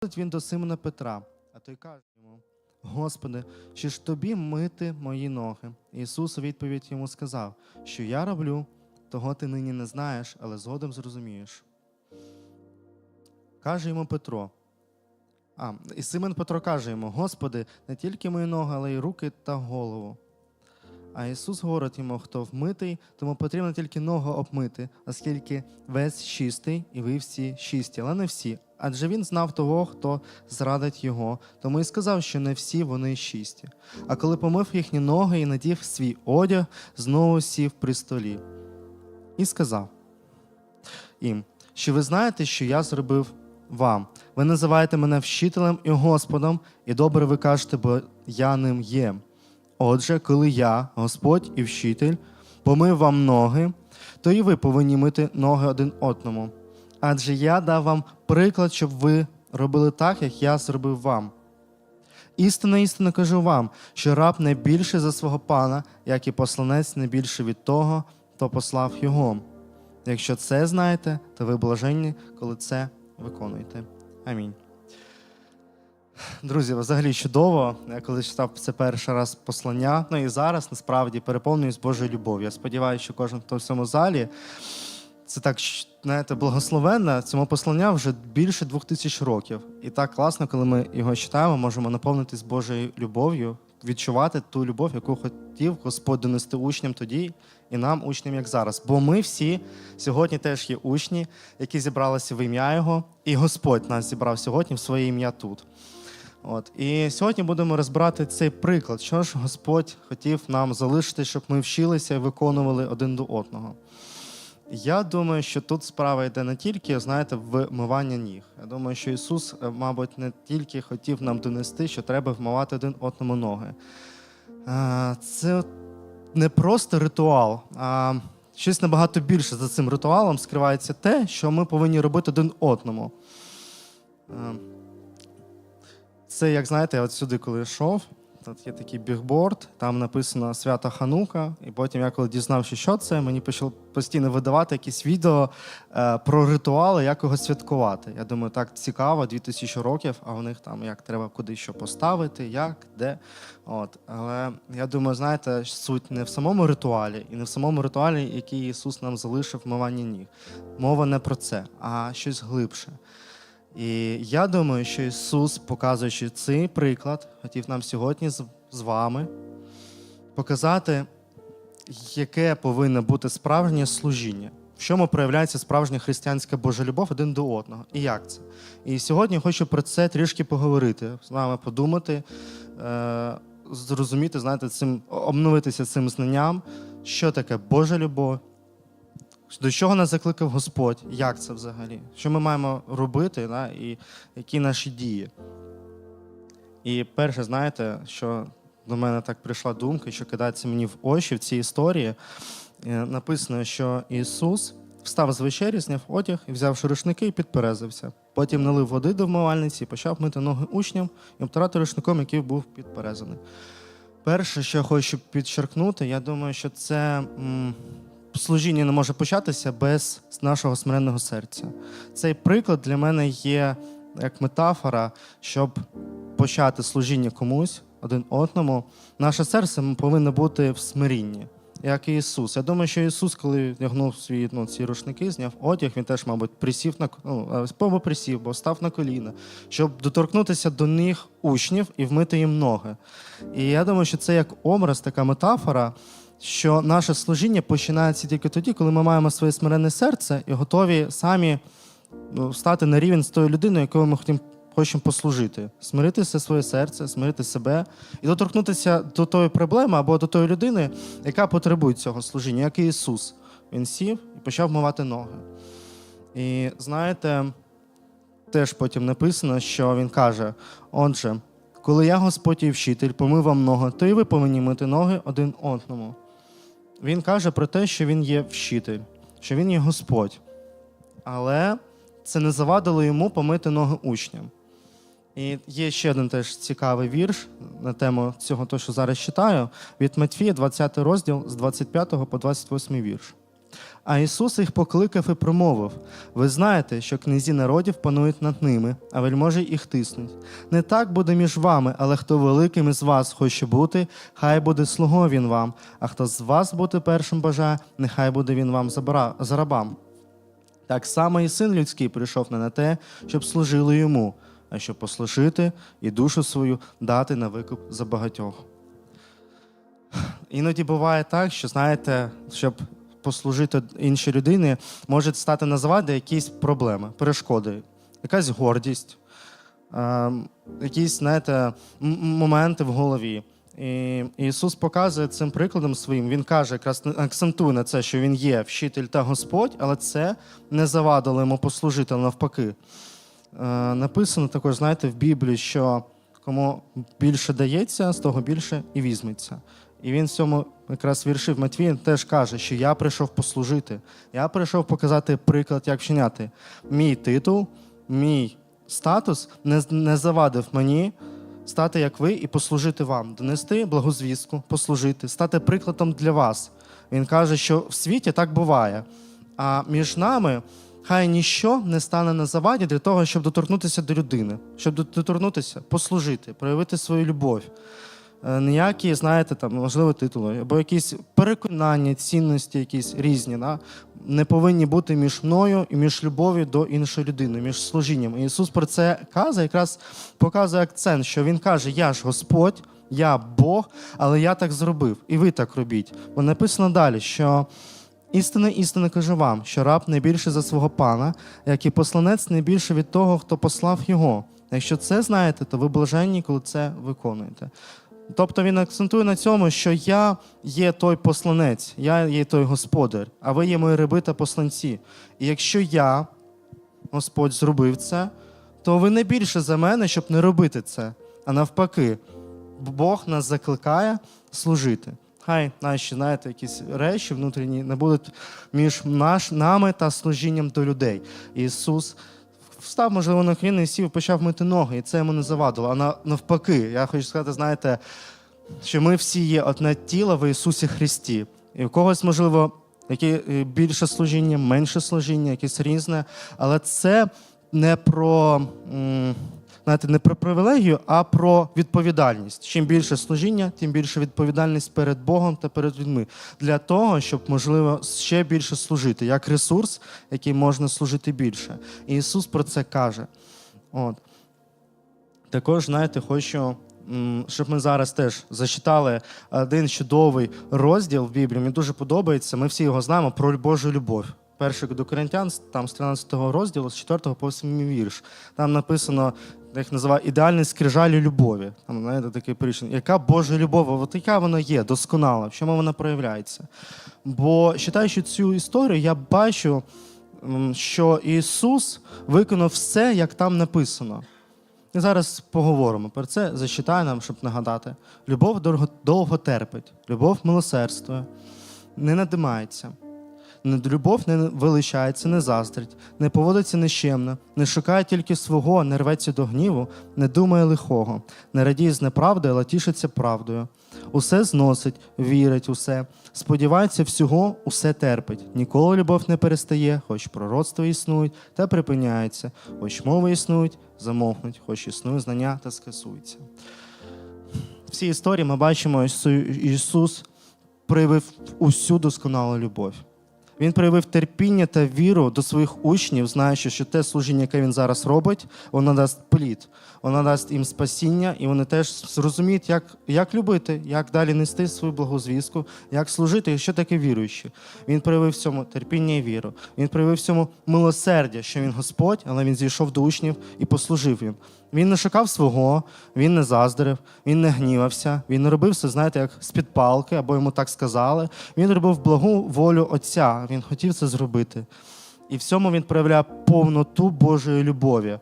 Приходить він до Симона Петра, а той каже йому: Господи, чи ж тобі мити мої ноги? Ісус у відповідь йому сказав, що я роблю, того ти нині не знаєш, але згодом зрозумієш. Каже йому Петро. А, і Симон Петро каже йому: Господи, не тільки мої ноги, але й руки та голову. А Ісус говорить йому, хто вмитий, тому потрібно тільки ногу обмити, оскільки весь чистий, і ви всі чисті, але не всі. Адже він знав того, хто зрадить його, тому і сказав, що не всі вони чисті. А коли помив їхні ноги і надів свій одяг, знову сів при столі. І сказав їм, що ви знаєте, що я зробив вам. Ви називаєте мене вчителем і Господом, і добре ви кажете, бо я ним є. Отже, коли я, Господь і вчитель, помив вам ноги, то і ви повинні мити ноги один одному. Адже я дав вам приклад, щоб ви робили так, як я зробив вам. Істинно, істинно кажу вам, що раб не більше за свого пана, як і посланець не більше від того, хто послав його. Якщо це знаєте, то ви блаженні, коли це виконуєте. Амінь. Друзі, взагалі чудово. Я коли читав це перший раз послання, ну і зараз насправді переповнююсь Божою любов'ю. Я сподіваюся, що кожен, хто в цьому залі, це так, знаєте, благословенно. Цьому послання вже більше двох тисяч років. І так класно, коли ми його читаємо, можемо наповнитись Божою любов'ю, відчувати ту любов, яку хотів Господь донести учням тоді і нам, учням, як зараз. Бо ми всі сьогодні теж є учні, які зібралися в ім'я Його, і Господь нас зібрав сьогодні в своє ім'я тут. От і сьогодні будемо розбирати цей приклад, що ж Господь хотів нам залишити, щоб ми вчилися і виконували один до одного. Я думаю, що тут справа йде не тільки, знаєте, вмивання ніг. Я думаю, що Ісус, е, мабуть, не тільки хотів нам донести, що треба вмивати один одному ноги. Це не просто ритуал, а щось набагато більше за цим ритуалом скривається те, що ми повинні робити один одному. Е, Це, як знаєте, я от сюди, коли йшов, тут є такий бігборд, там написано Свята Ханука. І потім, я коли дізнався, що це, мені почало постійно видавати якісь відео е, про ритуали, як його святкувати. Я думаю, так цікаво, 2000 років, а у них там як треба куди що поставити, як, де. От. Але я думаю, знаєте, суть не в самому ритуалі, і не в самому ритуалі, який Ісус нам залишив вмивання ніг. Мова не про це, а щось глибше. І я думаю, що Ісус, показуючи цей приклад, хотів нам сьогодні з, вами показати, яке повинно бути справжнє служіння, в чому проявляється справжня християнська Божа любов один до одного. І як це? І сьогодні хочу про це трішки поговорити, з вами подумати, е, зрозуміти, знаєте, цим, обновитися цим знанням, що таке Божа любов, до чого нас закликав Господь? Як це взагалі? Що ми маємо робити, да? і які наші дії? І перше, знаєте, що до мене так прийшла думка, що кидається мені в очі в цій історії, е, написано, що Ісус встав з вечері, зняв одяг і взявши рушники, і підперезився. Потім налив води до вмивальниці почав мити ноги учням і обтирати рушником, який був підперезаний. Перше, що я хочу підчеркнути, я думаю, що це. Служіння не може початися без нашого смиренного серця. Цей приклад для мене є як метафора, щоб почати служіння комусь один одному. Наше серце повинно бути в смирінні, як і Ісус. Я думаю, що Ісус, коли вдягнув свої ну, ці рушники, зняв одяг, він теж, мабуть, присів на ну, або присів, бо став на коліна, щоб доторкнутися до них учнів і вмити їм ноги. І я думаю, що це як образ, така метафора що наше служіння починається тільки тоді, коли ми маємо своє смиренне серце і готові самі ну, стати на рівень з тою людиною, якою ми хотім, хочемо послужити. Все своє серце, смирити себе і доторкнутися до тої проблеми або до тої людини, яка потребує цього служіння, як і Ісус. Він сів і почав мивати ноги. І знаєте, теж потім написано, що він каже: отже, коли я Господь і вчитель помив вам ноги, то і ви повинні мити ноги один одному. Він каже про те, що він є вчитель, що він є Господь. Але це не завадило йому помити ноги учням. І є ще один теж цікавий вірш на тему цього, що зараз читаю, від Матфія, 20 розділ з 25 по 28 вірш. А Ісус їх покликав і промовив: Ви знаєте, що князі народів панують над ними, а вельможі їх тиснуть. Не так буде між вами, але хто великим із вас хоче бути, хай буде слугою він вам, а хто з вас бути першим бажає, нехай буде він вам за рабам. Так само і син людський прийшов не на те, щоб служили йому, а щоб послужити і душу свою дати на викуп за багатьох. Іноді буває так, що знаєте, щоб послужити іншій людині, може стати на якісь проблеми, перешкоди, якась гордість, е, якісь, знаєте, моменти в голові. І Ісус показує цим прикладом своїм. Він каже, якраз акцентує на це, що Він є вчитель та Господь, але це не завадило йому послужити, навпаки. Е, написано також, знаєте, в Біблії, що кому більше дається, з того більше і візьметься. І він в цьому якраз віршив Матвій теж каже, що я прийшов послужити. Я прийшов показати приклад, як вчиняти. Мій титул, мій статус не, не завадив мені стати як ви і послужити вам, донести благозвістку, послужити, стати прикладом для вас. Він каже, що в світі так буває. А між нами хай ніщо не стане на заваді для того, щоб доторкнутися до людини, щоб доторкнутися, послужити, проявити свою любов. Е, Ніякі, знаєте, там, можливо, титули, або якісь переконання, цінності, якісь різні, да? не повинні бути між мною і між любов'ю до іншої людини, між служінням. І Ісус про це каже, якраз показує акцент, що Він каже: Я ж Господь, я Бог, але я так зробив, і ви так робіть. Бо написано далі, що. Істина, істина кажу вам, що раб не більше за свого пана, як і посланець не більше від того, хто послав його. Якщо це знаєте, то ви блаженні, коли це виконуєте. Тобто він акцентує на цьому, що я є той посланець, я є той господар, а ви є мої раби та посланці. І якщо я, Господь, зробив це, то ви не більше за мене, щоб не робити це. А навпаки, Бог нас закликає служити. Хай наші, знаєте, якісь речі внутрішні не будуть між наш, нами та служінням до людей. Ісус встав, можливо, на коліна і сів, почав мити ноги, і це йому не завадило. А навпаки, я хочу сказати, знаєте, що ми всі є одне тіло в Ісусі Христі. І у когось, можливо, яке більше служіння, менше служіння, якесь різне, але це не про. Знаєте, не про привілегію, а про відповідальність. Чим більше служіння, тим більше відповідальність перед Богом та перед людьми. Для того, щоб, можливо, ще більше служити, як ресурс, який можна служити більше. І Ісус про це каже. От. Також, знаєте, хочу, щоб ми зараз теж зачитали один чудовий розділ в Біблії. Мені дуже подобається. Ми всі його знаємо про Божу любов. Перший до Коринтян, там з 13 розділу, з 4 по 7 вірш. Там написано, як називає ідеальний скрижалі любові. Там, знаєте, такий причина. Яка Божа любов? От яка вона є, досконала, в чому вона проявляється? Бо читаючи цю історію, я бачу, що Ісус виконав все, як там написано. І зараз поговоримо про це, зачитаю нам, щоб нагадати. Любов довго терпить, любов милосердствує, не надимається. Любов не величається, не заздрить, не поводиться нещемно, не шукає тільки свого, не рветься до гніву, не думає лихого, не радіє з неправди, але тішиться правдою. Усе зносить, вірить усе, сподівається всього, усе терпить. Ніколи любов не перестає, хоч пророцтва існують, та припиняється, хоч мови існують, замовкнуть, хоч існує знання та скасується. В цій історії ми бачимо, що Ісус проявив усю досконалу любов. Він проявив терпіння та віру до своїх учнів, знаючи, що те служіння, яке він зараз робить, воно дасть плід, воно дасть їм спасіння, і вони теж зрозуміють, як, як любити, як далі нести свою благозвістку, як служити, і що таке віруючі. Він проявив в цьому терпіння і віру. Він проявив в цьому милосердя, що він Господь, але він зійшов до учнів і послужив їм. Він не шукав свого, він не заздрив, він не гнівався, він не робив все, знаєте, як з-під палки, або йому так сказали. Він робив благу волю Отця. Він хотів це зробити. І в цьому він проявляє повноту Божої любові.